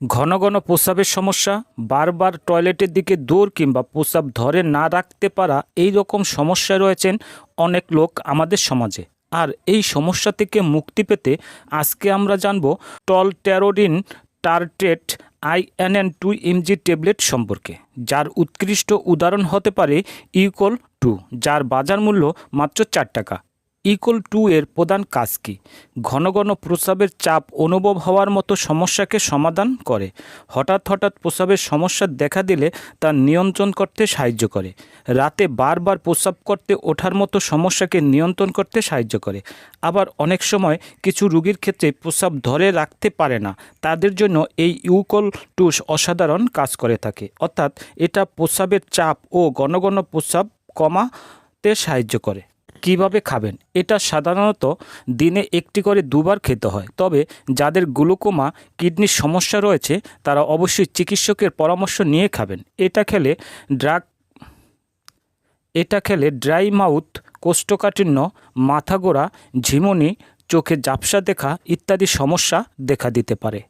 ঘন ঘন প্রস্রাবের সমস্যা, বারবার টয়লেটের দিকে দৌড় কিংবা প্রস্রাব ধরে না রাখতে পারা এই রকম সমস্যায় রয়েছেন অনেক লোক আমাদের সমাজে। আর এই সমস্যা থেকে মুক্তি পেতে আজকে আমরা জানব টল ট্যারোডিন টার্টেট আইএনএন টু এমজি ট্যাবলেট সম্পর্কে, যার উৎকৃষ্ট উদাহরণ হতে পারে ইউকোল টু, যার বাজার মূল্য মাত্র চার টাকা। ইকুয়াল টু এর প্রধান কাজ কী? ঘন ঘন প্রস্রাবের চাপ অনুভব হওয়ার মতো সমস্যাকে সমাধান করে। হঠাৎ হঠাৎ প্রস্রাবের সমস্যা দেখা দিলে তা নিয়ন্ত্রণ করতে সাহায্য করে। রাতে বারবার প্রস্রাব করতে ওঠার মতো সমস্যাকে নিয়ন্ত্রণ করতে সাহায্য করে। আবার অনেক সময় কিছু রোগীর ক্ষেত্রে প্রস্রাব ধরে রাখতে পারে না। তাদের জন্য এই ইউকল টুস অসাধারণ কাজ করে থাকে। অর্থাৎ এটা প্রস্রাবের চাপ ও ঘন ঘন প্রস্রাব কমাতে সাহায্য করে। কীভাবে খাবেন? এটা সাধারণত দিনে একটি করে দুবার খেতে হয়। তবে যাদের গ্লুকোমা, কিডনির সমস্যা রয়েছে, তারা অবশ্যই চিকিৎসকের পরামর্শ নিয়ে খাবেন। এটা খেলে ড্রাগ, এটা খেলে ড্রাই মাউথ, কোষ্ঠকাঠিন্য মাথা গোড়া ঝিমুনি, চোখে ঝাপসা দেখা ইত্যাদি সমস্যা দেখা দিতে পারে।